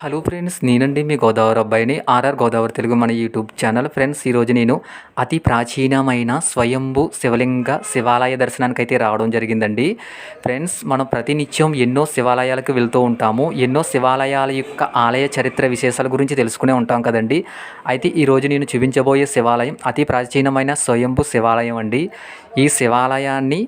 Hello friends నేనండి మీ గోదావరి అబ్బాయిని RR Godavari Telugu మన యూట్యూబ్ ఛానల్. ఫ్రెండ్స్ ఈరోజు నేను అతి ప్రాచీనమైన స్వయంభు శివలింగ శివాలయ దర్శనానికి అయితే రావడం జరిగిందండి. ఫ్రెండ్స్ మనం ప్రతినిత్యం ఎన్నో శివాలయాలకు వెళ్తూ ఉంటాము. ఎన్నో శివాలయాల యొక్క ఆలయ చరిత్ర విశేషాల గురించి తెలుసుకునే ఉంటాం కదండి. అయితే ఈరోజు నేను చూపించబోయే శివాలయం అతి ప్రాచీనమైన స్వయంభు శివాలయం అండి. ఈ శివాలయాన్ని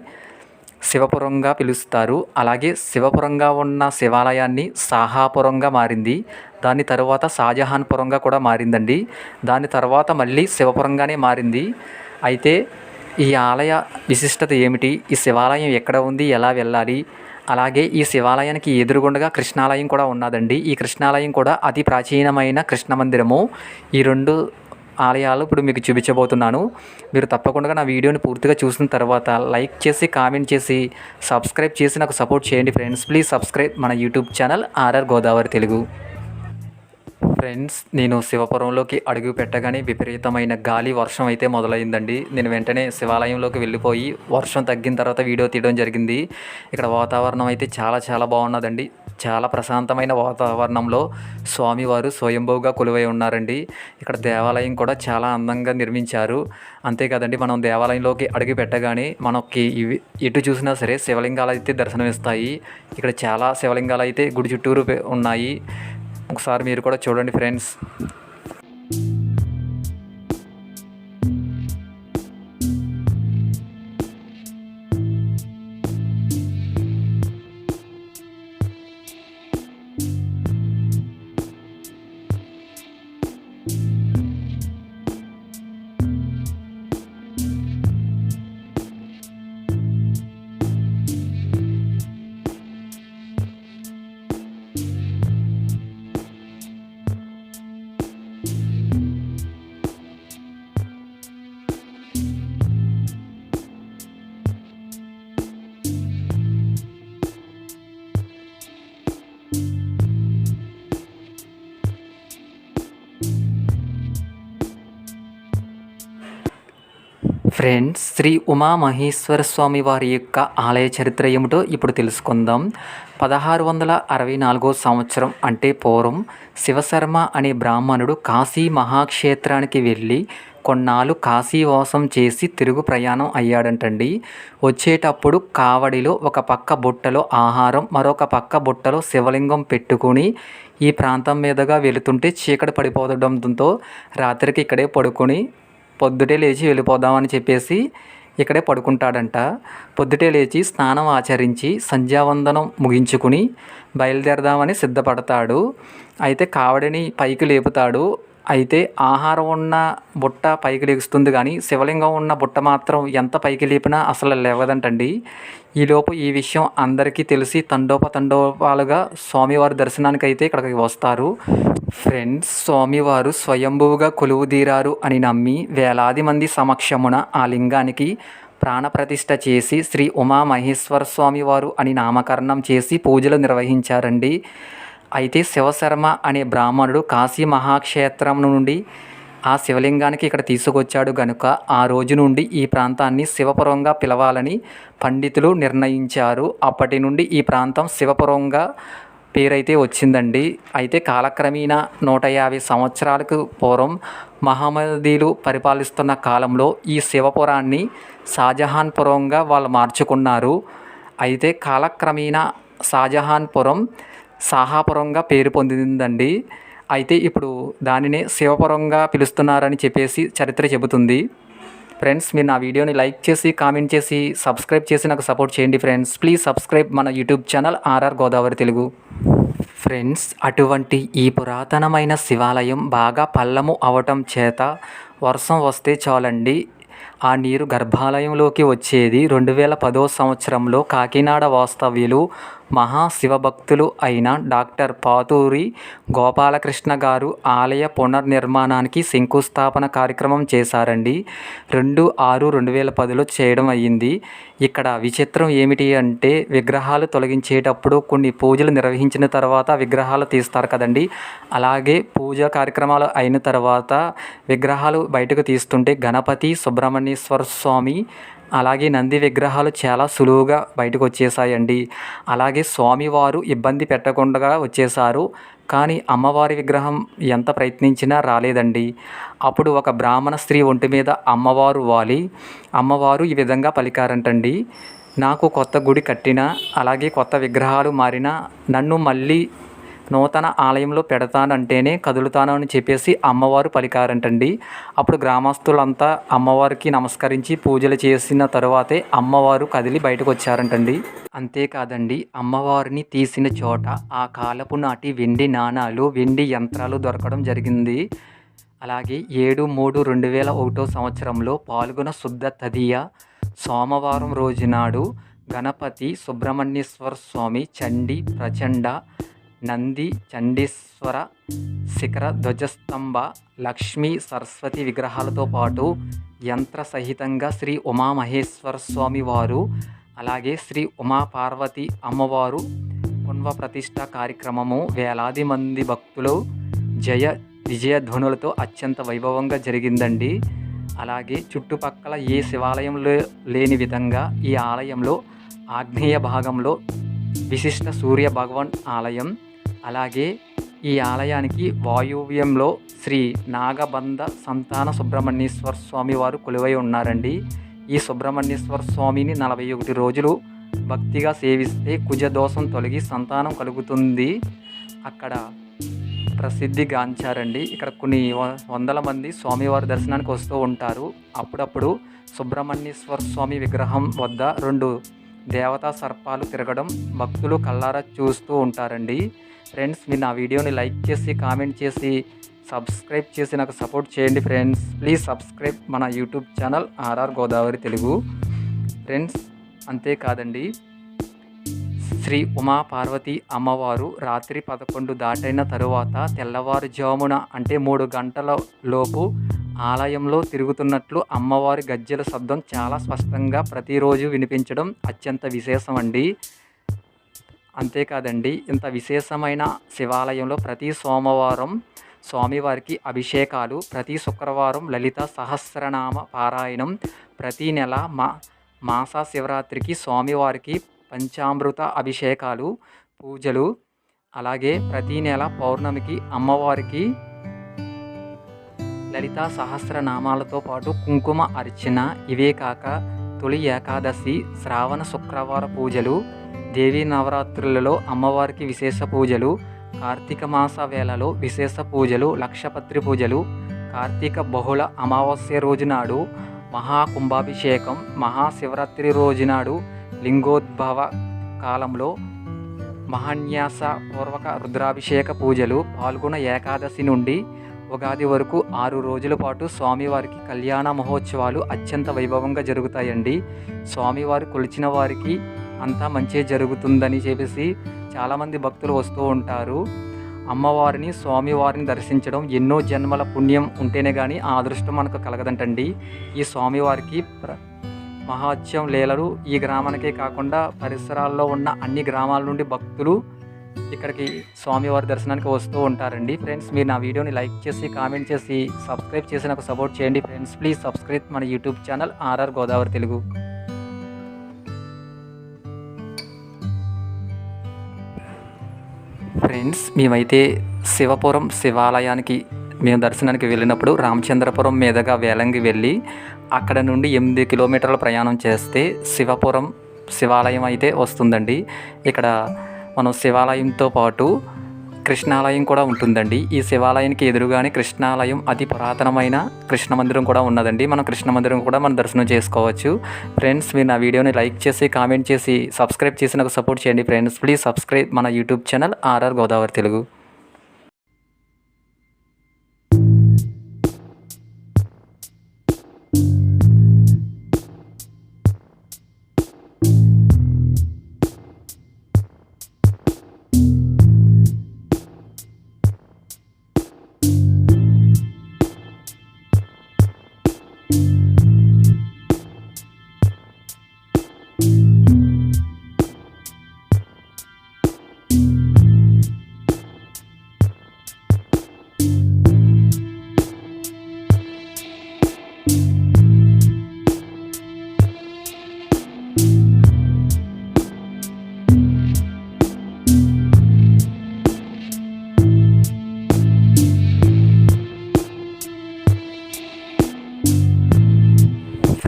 శివపురంగా పిలుస్తారు. అలాగే శివపురంగా ఉన్న శివాలయాన్ని సాహాపురంగా మారింది. దాని తరువాత షాజహాన్పురంగా కూడా మారిందండి. దాని తర్వాత మళ్ళీ శివపురంగానే మారింది. అయితే ఈ ఆలయ విశిష్టత ఏమిటి? ఈ శివాలయం ఎక్కడ ఉంది? ఎలా వెళ్ళాలి? అలాగే ఈ శివాలయానికి ఎదురుగుండగా కృష్ణాలయం కూడా ఉన్నదండి. ఈ కృష్ణాలయం కూడా అతి ప్రాచీనమైన కృష్ణ మందిరము. ఈ రెండు ఆలయాలు ఇప్పుడు మీకు చూపించబోతున్నాను. మీరు తప్పకుండా నా వీడియోని పూర్తిగా చూసిన తర్వాత లైక్ చేసి కామెంట్ చేసి సబ్స్క్రైబ్ చేసి నాకు సపోర్ట్ చేయండి ఫ్రెండ్స్. ప్లీజ్ సబ్స్క్రైబ్ మన YouTube channel RR Godavari Telugu. Friends నేను శివపురంలోకి అడుగు పెట్టగానే విపరీతమైన గాలి వర్షం అయితే మొదలైందండి. నేను వెంటనే శివాలయంలోకి వెళ్ళిపోయి వర్షం తగ్గిన తర్వాత వీడియో తీయడం జరిగింది. ఇక్కడ వాతావరణం అయితే చాలా చాలా బాగున్నదండి. చాలా ప్రశాంతమైన వాతావరణంలో స్వామివారు స్వయంభూగా కొలువై ఉన్నారండి. ఇక్కడ దేవాలయం కూడా చాలా అందంగా నిర్మించారు. అంతేకాదండి మనం దేవాలయంలోకి అడుగు పెట్టగానే మనకి ఇవి ఎటు చూసినా సరే శివలింగాలు అయితే దర్శనమిస్తాయి. ఇక్కడ చాలా శివలింగాలు అయితే గుడి చుట్టూరు ఉన్నాయి. ఒకసారి మీరు కూడా చూడండి ఫ్రెండ్స్. ఫ్రెండ్స్ శ్రీ ఉమామహేశ్వర స్వామి వారి యొక్క ఆలయ చరిత్ర ఏమిటో ఇప్పుడు తెలుసుకుందాం. పదహారు వందల అరవై నాలుగో సంవత్సరం అంటే పూర్వం శివశర్మ అనే బ్రాహ్మణుడు కాశీ మహాక్షేత్రానికి వెళ్ళి కొన్నాళ్ళు కాశీవాసం చేసి తిరుగు ప్రయాణం అయ్యాడంటండి. వచ్చేటప్పుడు కావడిలో ఒక పక్క బుట్టలో ఆహారం మరొక పక్క బుట్టలో శివలింగం పెట్టుకుని ఈ ప్రాంతం మీదుగా వెళుతుంటే చీకటి పడిపోవడంతో రాత్రికి ఇక్కడే పడుకొని పొద్దుటే లేచి వెళ్ళిపోదామని చెప్పేసి ఇక్కడే పడుకుంటాడంట. పొద్దుటే లేచి స్నానం ఆచరించి సంధ్యావందనం ముగించుకుని బయలుదేరదామని సిద్ధపడతాడు. అయితే కావడిని పైకి లేపుతాడు. అయితే ఆహారం ఉన్న బుట్ట పైకి లేగుస్తుంది కానీ శివలింగం ఉన్న బుట్ట మాత్రం ఎంత పైకి లేపినా అసలు లేవదంటండి. ఈలోపు ఈ విషయం అందరికీ తెలిసి తండోపతండోపాలుగా స్వామివారి దర్శనానికి అయితే ఇక్కడికి వస్తారు. ఫ్రెండ్స్ స్వామివారు స్వయంభువుగా కొలువుదీరారు అని నమ్మి వేలాది మంది సమక్షమున ఆ లింగానికి ప్రాణప్రతిష్ఠ చేసి శ్రీ ఉమామహేశ్వర స్వామివారు అని నామకరణం చేసి పూజలు నిర్వహించారండి. అయితే శివశర్మ అనే బ్రాహ్మణుడు కాశీ మహాక్షేత్రం నుండి ఆ శివలింగానికి ఇక్కడ తీసుకొచ్చాడు గనుక ఆ రోజు నుండి ఈ ప్రాంతాన్ని శివపురంగా పిలవాలని పండితులు నిర్ణయించారు. అప్పటి నుండి ఈ ప్రాంతం శివపురంగా పేరైతే వచ్చిందండి. అయితే కాలక్రమేణా నూట యాభై సంవత్సరాలకు పూర్వం మహమ్మదీలు పరిపాలిస్తున్న కాలంలో ఈ శివపురాన్ని షాజహాన్పురంగా వాళ్ళు మార్చుకున్నారు. అయితే కాలక్రమేణా షాజహాన్పురం సాహాపురంగా పేరు పొందిందండి. అయితే ఇప్పుడు దానినే శివపురంగా పిలుస్తున్నారని చెప్పేసి చరిత్ర చెబుతుంది. ఫ్రెండ్స్ మీరు నా వీడియోని లైక్ చేసి కామెంట్ చేసి సబ్స్క్రైబ్ చేసి నాకు సపోర్ట్ చేయండి ఫ్రెండ్స్. ప్లీజ్ సబ్స్క్రైబ్ మన YouTube channel RR Godavari Telugu. Friends అటువంటి ఈ పురాతనమైన శివాలయం బాగా పల్లము అవటం చేత వర్షం వస్తే చాలండి. ఆ నీరు గర్భాలయంలోకి వచ్చేది రెండు వేల పదో సంవత్సరంలో కాకినాడ వాస్తవ్యులు మహాశివభక్తులు అయిన డాక్టర్ పాతూరి గోపాలకృష్ణ గారు ఆలయ పునర్నిర్మాణానికి శంకుస్థాపన కార్యక్రమం చేశారండి. రెండు ఆరు రెండు వేల పదిలో చేయడం అయ్యింది. ఇక్కడ విచిత్రం ఏమిటి అంటే విగ్రహాలు తొలగించేటప్పుడు కొన్ని పూజలు నిర్వహించిన తర్వాత విగ్రహాలు తీస్తారు కదండి. అలాగే పూజా కార్యక్రమాలు అయిన తర్వాత విగ్రహాలు బయటకు తీస్తుంటే గణపతి సుబ్రహ్మణ్యేశ్వర స్వామి అలాగే నంది విగ్రహాలు చాలా సులువుగా బయటకు వచ్చేసాయండి. అలాగే స్వామివారు ఇబ్బంది పెట్టకుండా వచ్చేసారు. కానీ అమ్మవారి విగ్రహం ఎంత ప్రయత్నించినా రాలేదండి. అప్పుడు ఒక బ్రాహ్మణ స్త్రీ ఒంటి మీద అమ్మవారు వాలి. అమ్మవారు ఈ విధంగా పలికారంటండి. నాకు కొత్త గుడి కట్టినా అలాగే కొత్త విగ్రహాలు మారినా నన్ను మళ్ళీ నూతన ఆలయంలో పెడతానంటేనే కదులుతాను అని చెప్పేసి అమ్మవారు పలికారంటండి. అప్పుడు గ్రామస్తులంతా అమ్మవారికి నమస్కరించి పూజలు చేసిన తరువాతే అమ్మవారు కదిలి బయటకు వచ్చారంటండి అంతేకాదండి అమ్మవారిని తీసిన చోట ఆ కాలపు నాటి వెండి నాణాలు వెండి యంత్రాలు దొరకడం జరిగింది. అలాగే ఏడు మూడు రెండు వేల ఒకటో సంవత్సరంలో పాల్గొన శుద్ధ తదియ సోమవారం రోజునాడు గణపతి సుబ్రహ్మణ్యేశ్వర స్వామి చండి ప్రచండ నంది చండీశ్వర శిఖర ధ్వజస్తంభ లక్ష్మీ సరస్వతి విగ్రహాలతో పాటు యంత్ర సహితంగా శ్రీ ఉమామహేశ్వర స్వామి వారు అలాగే శ్రీ ఉమాపార్వతి అమ్మవారు పున్వ ప్రతిష్ట కార్యక్రమము వేలాది మంది భక్తులు జయ విజయధ్వనులతో అత్యంత వైభవంగా జరిగిందండి. అలాగే చుట్టుపక్కల ఏ శివాలయంలో లేని విధంగా ఈ ఆలయంలో ఆగ్నేయ భాగంలో విశిష్ట సూర్య భగవాన్ ఆలయం అలాగే ఈ ఆలయానికి వాయువ్యంలో శ్రీ నాగబంధ సంతాన సుబ్రహ్మణ్యేశ్వర స్వామి వారు కొలువై ఉన్నారండి. ఈ సుబ్రహ్మణ్యేశ్వర స్వామిని నలభై ఒకటి రోజులు భక్తిగా సేవిస్తే కుజదోషం తొలగి సంతానం కలుగుతుంది. అక్కడ ప్రసిద్ధి గాంచారండి. ఇక్కడ కొన్ని వందల మంది స్వామివారి దర్శనానికి వస్తూ ఉంటారు. అప్పుడప్పుడు సుబ్రహ్మణ్యేశ్వర స్వామి విగ్రహం వద్ద రెండు దేవతా సర్పాలు తిరగడం భక్తులు కళ్ళారా చూస్తూ ఉంటారండి. ఫ్రెండ్స్ మీరు నా వీడియోని లైక్ చేసి కామెంట్ చేసి సబ్స్క్రైబ్ చేసి నాకు సపోర్ట్ చేయండి ఫ్రెండ్స్. ప్లీజ్ సబ్స్క్రైబ్ మన YouTube channel RR Godavari Telugu. Friends అంతేకాదండి. శ్రీ ఉమా పార్వతి అమ్మవారు రాత్రి పదకొండు దాటైన తరువాత తెల్లవారుజామున అంటే మూడు గంటల లోపు ఆలయంలో తిరుగుతున్నట్లు అమ్మవారి గజ్జెల శబ్దం చాలా స్పష్టంగా ప్రతిరోజు వినిపించడం అత్యంత విశేషం అండి అంతేకాదండి ఇంత విశేషమైన శివాలయంలో ప్రతి సోమవారం స్వామివారికి అభిషేకాలు ప్రతి శుక్రవారం లలిత సహస్రనామ పారాయణం ప్రతి నెల మా మాస శివరాత్రికి స్వామివారికి పంచామృత అభిషేకాలు పూజలు అలాగే ప్రతి నెల పౌర్ణమికి అమ్మవారికి లలిత సహస్రనామాలతో పాటు కుంకుమ అర్చన ఇవే కాక తొలి ఏకాదశి శ్రావణ శుక్రవార పూజలు దేవీ నవరాత్రులలో అమ్మవారికి విశేష పూజలు కార్తీక మాస వేళలో విశేష పూజలు లక్షపత్రి పూజలు కార్తీక బహుళ అమావాస్య రోజునాడు మహాకుంభాభిషేకం మహాశివరాత్రి రోజునాడు లింగోద్భవ కాలంలో మహాన్యాస పూర్వక రుద్రాభిషేక పూజలు పాల్గొన ఏకాదశి నుండి ఉగాది వరకు ఆరు రోజుల పాటు స్వామివారికి కళ్యాణ మహోత్సవాలు అత్యంత వైభవంగా జరుగుతాయండి. స్వామివారు కొలిచిన వారికి అంతా మంచి జరుగుతుందని చెప్పేసి చాలామంది భక్తులు వస్తూ ఉంటారు. అమ్మవారిని స్వామివారిని దర్శించడం ఎన్నో జన్మల పుణ్యం ఉంటేనే కానీ ఆ అదృష్టం మనకు కలగదంటండి. ఈ స్వామివారికి ప్ర మహాత్యం లీలలు ఈ గ్రామానికే కాకుండా పరిసరాల్లో ఉన్న అన్ని గ్రామాల నుండి భక్తులు ఇక్కడికి స్వామివారి దర్శనానికి వస్తూ ఉంటారండి. ఫ్రెండ్స్ మీరు నా వీడియోని లైక్ చేసి కామెంట్ చేసి సబ్స్క్రైబ్ చేసి నాకు సపోర్ట్ చేయండి. ఫ్రెండ్స్ ప్లీజ్ సబ్స్క్రైబ్ మన YouTube channel RR Godavari Telugu. Friends మేమైతే శివపురం శివాలయానికి మేము దర్శనానికి వెళ్ళినప్పుడు రామచంద్రపురం మీదుగా వేలంగి వెళ్ళి అక్కడ నుండి ఎనిమిది కిలోమీటర్ల ప్రయాణం చేస్తే శివపురం శివాలయం అయితే వస్తుందండి. ఇక్కడ మనం శివాలయంతో పాటు కృష్ణాలయం కూడా ఉంటుందండి. ఈ శివాలయానికి ఎదురుగానే కృష్ణాలయం అతి పురాతనమైన కృష్ణ మందిరం కూడా ఉన్నదండి. మనం కృష్ణ మందిరం కూడా మనం దర్శనం చేసుకోవచ్చు. ఫ్రెండ్స్ మీరు నా వీడియోని లైక్ చేసి కామెంట్ చేసి సబ్స్క్రైబ్ చేసి నాకు సపోర్ట్ చేయండి. ఫ్రెండ్స్ ప్లీజ్ సబ్స్క్రైబ్ మన YouTube channel RR Godavari Telugu.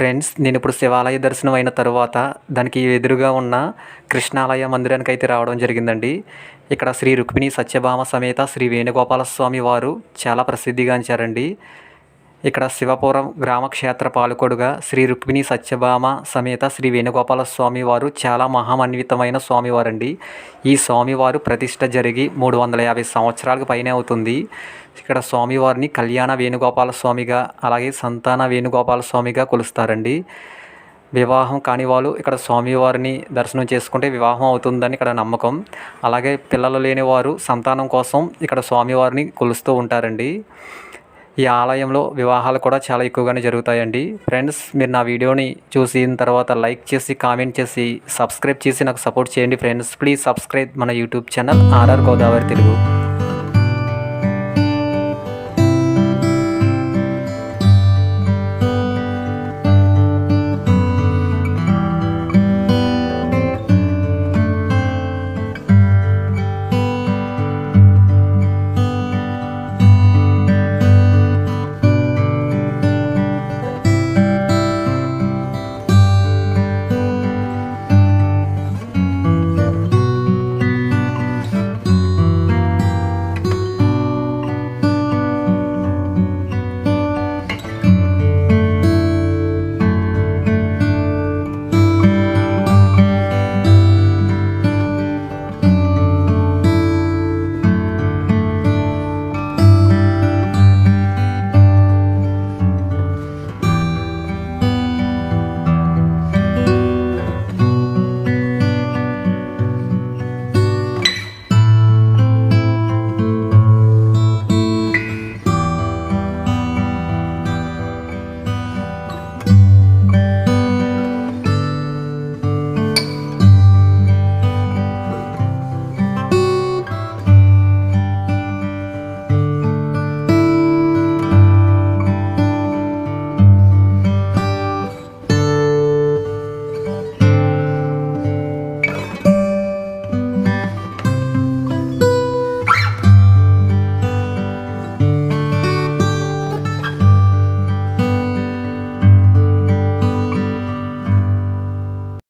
Friends నేను ఇప్పుడు శివాలయ దర్శనం అయిన తర్వాత దానికి ఎదురుగా ఉన్న కృష్ణాలయ మందిరానికి అయితే రావడం జరిగిందండి. ఇక్కడ శ్రీ రుక్మిణి సత్యభామ సమేత శ్రీ వేణుగోపాల స్వామి వారు చాలా ప్రసిద్ధిగాంచారండి. ఇక్కడ శివపురం గ్రామక్షేత్ర పాలకొడుగా శ్రీ రుక్మిణి సత్యభామ సమేత శ్రీ వేణుగోపాల స్వామి వారు చాలా మహామన్వితమైన స్వామివారండి. ఈ స్వామివారు ప్రతిష్ట జరిగి మూడు వందల యాభై సంవత్సరాలకు పైనే అవుతుంది. ఇక్కడ స్వామివారిని కళ్యాణ వేణుగోపాల స్వామిగా అలాగే సంతాన వేణుగోపాల స్వామిగా కొలుస్తారండి. వివాహం కాని వాళ్ళు ఇక్కడ స్వామివారిని దర్శనం చేసుకుంటే వివాహం అవుతుందని ఇక్కడ నమ్మకం. అలాగే పిల్లలు లేని వారు సంతానం కోసం ఇక్కడ స్వామివారిని కొలుస్తూ ఉంటారండి. ఈ ఆలయంలో వివాహాలు కూడా చాలా ఎక్కువగానే జరుగుతాయండి. ఫ్రెండ్స్ మీరు నా వీడియోని చూసిన తర్వాత లైక్ చేసి కామెంట్ చేసి సబ్స్క్రైబ్ చేసి నాకు సపోర్ట్ చేయండి ఫ్రెండ్స్ ప్లీజ్ సబ్స్క్రైబ్ మన YouTube channel RR Godavari Telugu.